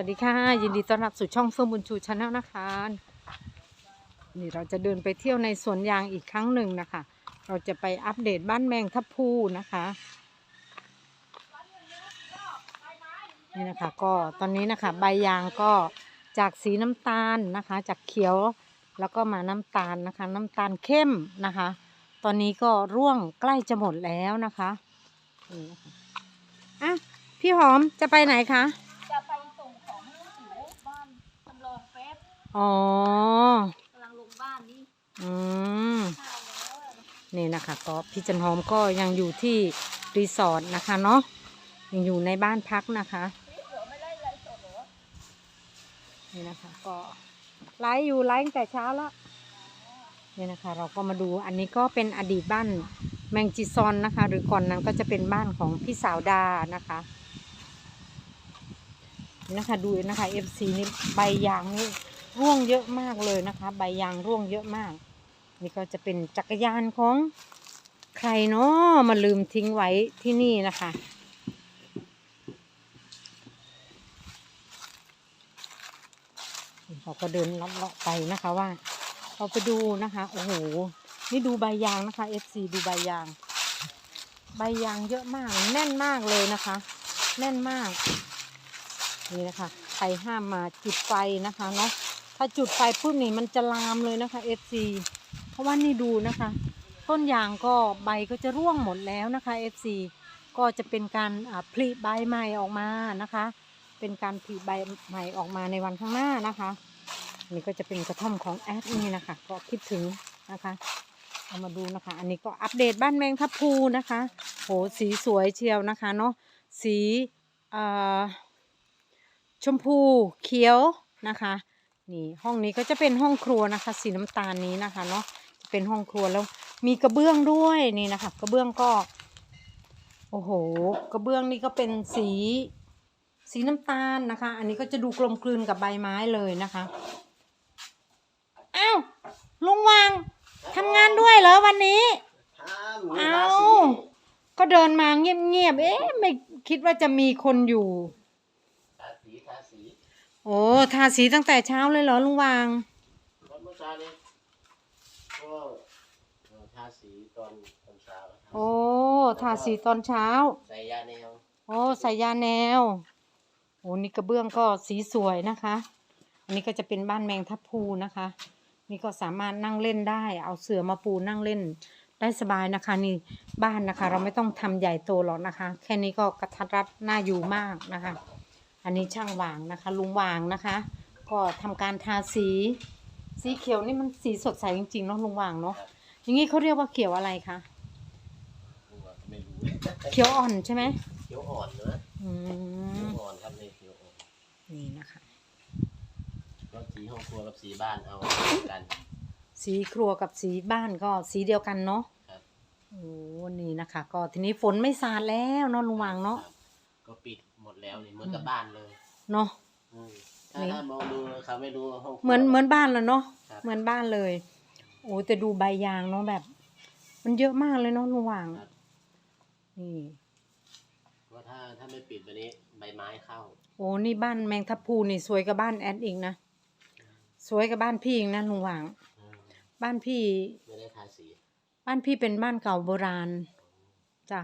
วัสดีค่ะ ยินดีต้อนรับสู่ช่องเฟื่องบุญชูชาแนลนะคะ นี่เราจะเดินไปเที่ยวในสวนยางอีกครั้งหนึ่งนะคะ เราจะไปอัปเดตบ้านแมงทับพูนะคะ นี่นะคะก็ตอนนี้นะคะใบยางก็จากสีน้ำตาลนะคะ จากเขียวแล้วก็มาน้ำตาลนะคะ น้ำตาลเข้มนะคะ ตอนนี้ก็ร่วงใกล้จะหมดแล้วนะคะนี่นะคะอะพี่หอมจะไปไหนคะ จะไปส่งของให้ลูกหนูบ้านจำลองแป๊บ อ๋อกำลังลงบ้านนี่อืมข้าวแล้วนี่นะคะ ก็พี่จันหอมก็ยังอยู่ที่รีสอร์ทนะคะเนาะยังอยู่ในบ้านพักนะคะนี่เดี๋ยวไม่ได้ไลฟ์สดเหรอนี่นะคะก็ไลฟ์อยู่ไลฟ์ตั้งแต่เช้าแล้วนี่นะคะ เราก็มาดูอันนี้ก็เป็นอดีตบ้านแมงจีซอนนะคะ หรือก่อนนั้นก็จะเป็นบ้านของพี่สาวดานะคะนี่นะคะดูนะคะ FC นี่ใบยางนี่ ร่วงเยอะมากเลยนะคะ ใบยางร่วงเยอะมาก นี่ก็จะเป็นจักรยานของใครเนาะมาลืมทิ้งไว้ที่นี่นะคะ เราก็เดินเลาะๆไปนะคะว่า เราไปดูนะคะ โอ้โห นี่ดูใบยางนะคะ FC ดูใบยาง ใบยางเยอะมาก แน่นมากเลยนะคะ แน่นมาก นี่นะคะ ใครห้ามมาจุดไฟนะคะเนาะ ถ้าจุดไฟปุ๊บนี่มันจะลามเลยนะคะ FC เพราะว่านี่ดูนะคะ ต้นยางก็ใบก็จะร่วงหมดแล้วนะคะ FC ก็จะเป็นการผลิใบใหม่ออกมานะคะ เป็นการผลิใบใหม่ออกมาในวันข้างหน้านะคะนี่ก็จะเป็นกระท่อมของแอดนี่นะคะ ก็คิดถึงนะคะเอามาดูนะคะ อันนี้ก็อัปเดตบ้านแมงทับพูนะคะ โหสีสวยเชียวนะคะเนาะสีอ่าชมพูเขียวนะคะ นี่ห้องนี้ก็จะเป็นห้องครัวนะคะ สีน้ำตาลนี้นะคะเนาะจะเป็นห้องครัวแล้วมีกระเบื้องด้วยนี่นะคะ กระเบื้องก็ โอ้โห กระเบื้องนี่ก็เป็นสีสีน้ำตาลนะคะ อันนี้ก็จะดูกลมกลืนกับใบไม้เลยนะคะอ้าวลุงวางทำงานด้วยเหรอวันนี้ทำมีเอาราศีก็เดินมาเงียบๆเอ๊ะไม่คิดว่าจะมีคนอยู่ทาสีทาสี โอ้ทาสีตั้งแต่เช้าเลยเหรอลุงวางรถเมื่อเช้านี้ก็เอ่อทาสีตอนตอนเช้าทาสีโอ้ทาสีตอนเช้า ใส่ยาแนวโอ้ใส่ยาแนวโอ้นี่กระเบื้องก็สีสวยนะคะ อันนี้ก็จะเป็นบ้านแมงทับพลูนะคะ นี่ก็สามารถนั่งเล่นได้ เอาเสื่อมาปูนั่งเล่นได้สบายนะคะนี่บ้านนะคะ เราไม่ต้องทำใหญ่โตหรอกนะคะ แค่นี้ก็กระทัดรัดน่าอยู่มากนะคะ อันนี้ช่างวางนะคะ ลุงวางนะคะ ก็ทำการทาสี สีเขียวนี่มันสีสดใสจริงๆเนาะลุงวางเนาะอย่างนี้เขาเรียกว่าเขียวอะไรคะผมว่าไม่รู้เขียวอ่อนใช่ไหมเขียวอ่อนเนอะอืเขียมวอ่อนครับในเขียวอ่อนนี่นะคะก็สีห้องครัวกับสีบ้านเอากัน สีครัวกับสีบ้านก็สีเดียวกันเนาะครับโอ้นี่นะคะ ก็ทีนี้ฝนไม่สาดแล้วเนาะลุงวางเนาะครับก็ปิดหมด แล้วนี่เหมือนกับบ้านเลยเนาะอืมถ้านี่ถ้ามองดูเขาไม่รู้ว่าห้องครัว เหมือนเหมือนบ้านแล้วเนาะครับ เหมือนบ้านเลย โอ้แต่ดูใบยางเนาะแบบ มันเยอะมากเลยเนาะลุงวางครับนี่ว่าถ้าถ้าไม่ปิดวันนี้ใบไม้เข้า โอ้นี่บ้านแมงทับพลูนี่สวยกับบ้านแอดอีกนะสวยกับบ้านพี่อีกนะลุงวาง อืมบ้านพี่ ไม่ได้ทาสี บ้านพี่เป็นบ้านเก่าโบราณจ้ะ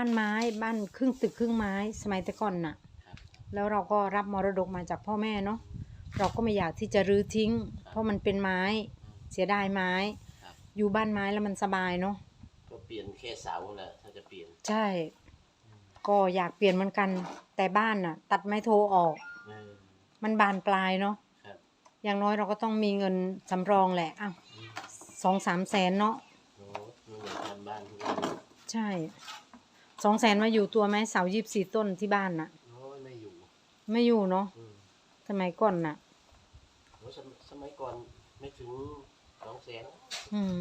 บ้านไม้บ้านครึ่งตึกครึ่งไม้สมัยแต่ก่อนน่ะครับแล้วเราก็รับมรดกมาจากพ่อแม่เนาะเราก็ไม่อยากที่จะรื้อทิ้ง เพราะมันเป็นไม้เสียดายไม้ครับอยู่บ้านไม้แล้วมันสบายเนาะก็เปลี่ยนแค่เสาแหละถ้าจะเปลี่ยน ใช่ ก็อยากเปลี่ยนเหมือนกัน แต่บ้านน่ะ ตัดไม้โทออกเออมันบานปลายเนาะครับอย่างน้อยเราก็ต้องมีเงินสำรองแหละอ้าวอืมสองสามแสนเนาะโอ้มีเงินทำบ้านทุกวันใช่ สองแสนมาอยู่ตัวไหมเสายีิบสี่ต้นที่บ้านน่ะ โอ้ยไม่อยู่ไม่อยู่เนาะอืมสมัยก่อนน่ะ โอ้สมสมัยก่อนไม่ถึงสองแสนอืม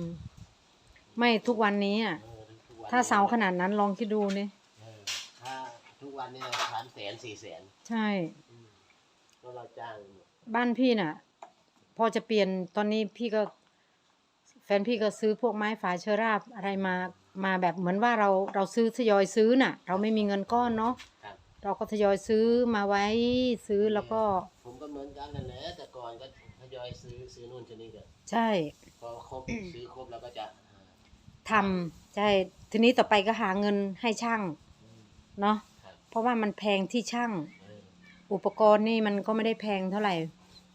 ไม่ทุกวันนี้อะ เออทุกวันถ้าเสาขนาดนั้นลองคิดดูนี่เออถ้าทุกวันเนี่ยสามแสนสี่แสนใช่ อืมก็เราจ้างหมดบ้านพี่น่ะ พอจะเปลี่ยนตอนนี้พี่ก็ แฟนพี่ก็ซื้อพวกไม้ฝาเชอราบอะไรมา มาแบบเหมือนว่าเราเราซื้อทยอยซื้อน่ะ เราไม่มีเงินก้อนเนาะครับเราเราก็ทยอยซื้อมาไว้ซื้อแล้วก็ผมก็เหมือนกันนั่นแหละแต่ก่อนก็ทยอยซื้อซื้อนู่นซื้อนี่ก็ใช่พอครบ ซื้อครบแล้วก็จะอ่าทำใช่ทีนี้ต่อไปก็หาเงินให้ช่างอืมเนาะครับเพราะว่ามันแพงที่ช่าง เอออุปกรณ์นี่มันก็ไม่ได้แพงเท่าไหร่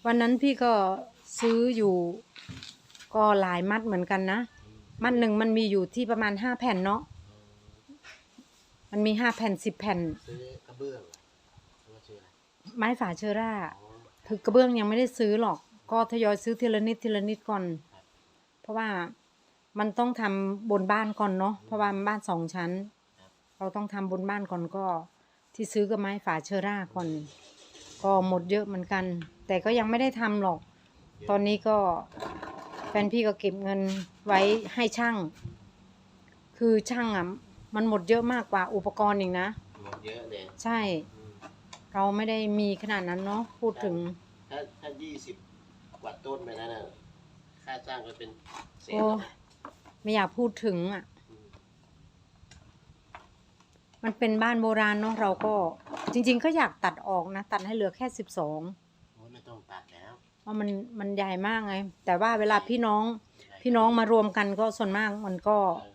วันนั้นพี่ก็ซื้ออยู่ก็หลายมัดเหมือนกันนะอื มมัดหนึ่งมันมีอยู่ที่ประมาณห้าแผ่นเนาะ มันมีห้าแผ่นสิบแผ่น ซื้อกระเบื้องเหรอหรือว่าซื้ออะไรไม้ฝาเชอร่า อ๋อคือกระเบื้องยังไม่ได้ซื้อหรอก ก็ทยอยซื้อทีละนิดทีละนิดก่อนครับเพราะว่ามันต้องทำบนบ้านก่อนเนาะ เพราะว่ามันบ้านสองชั้นครับเราต้องทำบนบ้านก่อนก็ ที่ซื้อก็ไม้ฝาเชอร่าก่อน ก็หมดเยอะเหมือนกัน แต่ก็ยังไม่ได้ทำหรอก ตอนนี้ก็แฟนพี่ก็เก็บเงิน ไว้ให้ช่าง คือช่างอะมันหมดเยอะมากกว่าอุปกรณ์อีกนะ หมดเยอะเลยใช่ อืมเราไม่ได้มีขนาดนั้นเนาะพูดถึง ถ้าถ้ายี่สิบกว่าต้นไปนั้นน่ะค่าจ้างก็เป็นแสนโอ้แล้วนะไม่อยากพูดถึงอะ อืมมันเป็นบ้านโบราณเนาะเราก็ จริง ๆ ก็อยากตัดออกนะ ตัดให้เหลือแค่สิบสองโอ้ยไม่ต้องตัดแล้ว เพราะมันมันใหญ่มากไง แต่ว่าเวลาพี่น้อง พี่น้องมารวมกันก็ส่วนมากมันก็เออ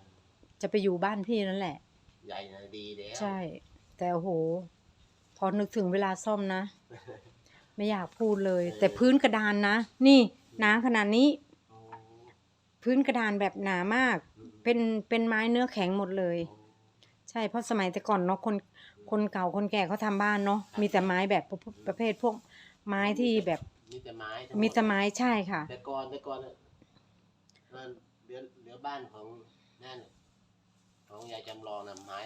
จะไปอยู่บ้านพี่นั่นแหละ ใหญ่นะดีแล้วใช่ แต่โอ้โหพอนึกถึงเวลาซ่อมนะ ไม่อยากพูดเลย แต่พื้นกระดานนะ นี่หนาขนาดนี้โอ้พื้นกระดานแบบหนามากอืมเป็นเป็นไม้เนื้อแข็งหมดเลยโอ้ใช่เพราะสมัยแต่ก่อนเนาะคนคนเก่าคนแก่เขาทำบ้านเนาะมีแต่ไม้แบบประประเภทพวกไม้ที่แบบมีแต่ไม้ทั้งหดมีแต่ไม้ใช่ค่ะ แต่ก่อนแต่ก่อน น่ะมันเหลือเหลือบ้านของนั่นน่ะของยายจำลองนะไม้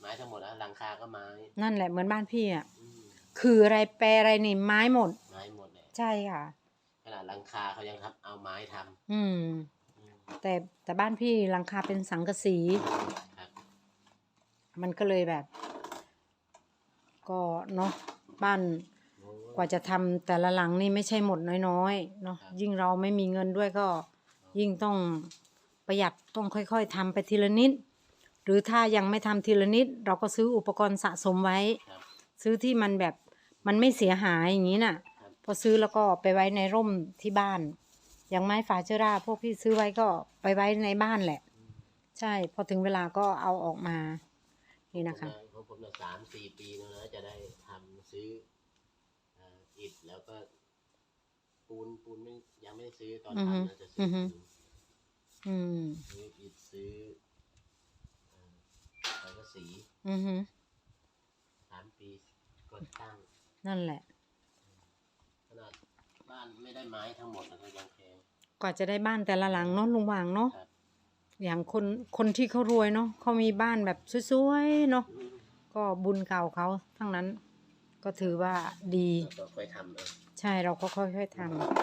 ไม้ทั้งหมดนะหลังคาก็ไม้นั่นแหละเหมือนบ้านพี่อะอืมคืออะไรแปรอะไรนี่ไม้หมด ไม้หมดเลยใช่ค่ะ ขนาดหลังคาเขายังทำเอาไม้ทำอืม อืมแต่แต่บ้านพี่หลังคาเป็นสังกะสี ครับมันก็เลยแบบ ก็เนาะบ้าน โอ้ กว่าจะทำแต่ละหลังนี่ไม่ใช่หมดน้อยๆเนาะครับ ยิ่งเราไม่มีเงินด้วยก็ ยิ่งต้องประหยัดต้องค่อยๆทำไปทีละนิด หรือถ้ายังไม่ทำทีละนิด เราก็ซื้ออุปกรณ์สะสมไว้ครับซื้อที่มันแบบมันไม่เสียหายอย่างนี้น่ะครับพอซื้อแล้วก็ไปไว้ในร่มที่บ้าน อย่างไม้ฝาเชอราพวกพี่ซื้อไว้ก็ไปไว้ในบ้านแหละอืมใช่ พอถึงเวลาก็เอาออกมา นี่นะคะผมของผมนะสามสี่ปีแล้วนะจะได้ทำซื้อเอ่ออิฐแล้วก็ ปูนปูนไม่ยังไม่ได้ซื้อตอนอือฮึทำนะจะซื้อือฮึปูนอืมซื้ออิฐซื้อเอ่อสังกะสีอือฮึสามปีก็ตั้งนั่นแหละ ขนาดบ้านไม่ได้ไม้ทั้งหมดนะก็ยังแพงกว่าจะได้บ้านแต่ละหลังเนาะลุงหวางเนาะครับอย่างคนคนที่เขารวยเนาะเขามีบ้านแบบสวยๆเนาะอืมก็บุญเก่าเขาทั้งนั้น ก็ถือว่าดีแล้วก็ค่อยทำเอง ใช่เราก็ค่อยๆท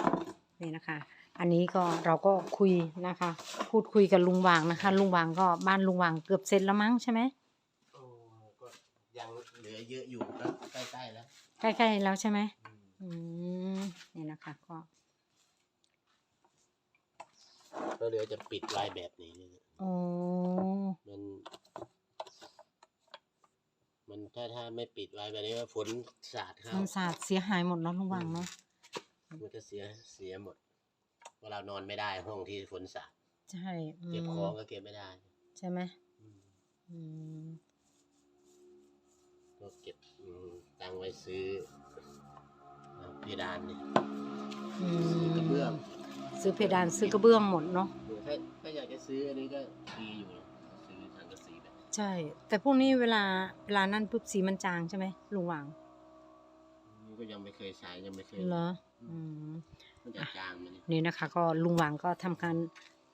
ำนี่นะคะ อันนี้ก็เราก็คุยนะคะ พูดคุยกับลุงหวางนะคะ ลุงหวางก็บ้านลุงหวางเกือบเสร็จแล้วมั้งใช่ไหมโอ้ก็ยังเหลือเยอะอยู่ก็ใกล้ๆแล้ว ใกล้ๆแล้วใช่ไหมอืมอืมนี่นะคะก็ก็เหลือจะปิดลายแบบนี้นี่โอ้มัน มันถ้าถ้าไม่ปิดไว้แบบนี้ว่าฝนสาดเข้ามันสาดเสียหายหมดเนาะลุงหวางเนาะมันจะเสียเสียหมดเวลานอนไม่ได้ห้องที่ฝนสาดใช่อืเก็บมของก็เก็บไม่ได้ ใช่ไหมอืมอืมก็เก็บอืมตังค์ไว้ซื้ออ่าเพดานนี่อืซื้อกระเบื้อง ซื้อเพดานซื้อกระเบื้องหมดเนาะหรือถ้าถ้าอยากจะซื้ออันนี้ก็ดีอยู่ ใช่ แต่พวกนี้เวลาเวลานั่นปุ๊บสีมันจางใช่ไหมลุงหวางนี่ก็ยังไม่เคยใช้ยังไม่เคยเหรออืมมันจะจางมันนี่นี่นะคะ ก็ลุงหวางก็ทำการ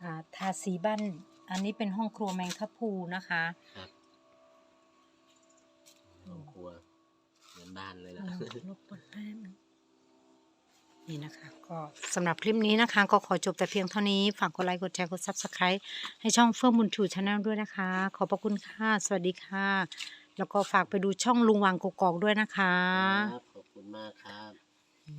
อ่าทาสีบ้าน อันนี้เป็นห้องครัวแมงทับพลูนะคะครับห้องครัวเหมือนบ้านเลยนะอืมรบกวนแป๊บ นี่นะคะก็สำหรับคลิปนี้นะคะ ก็ขอจบแต่เพียงเท่านี้ ฝากกดไลค์กดแชร์กด subscribe ให้ช่องเฟื่องบุญชูชาแนลด้วยนะคะ ขอบพระคุณค่ะ สวัสดีค่ะ แล้วก็ฝากไปดูช่องลุงวางกกอกด้วยนะคะ ครับขอบคุณมากครับ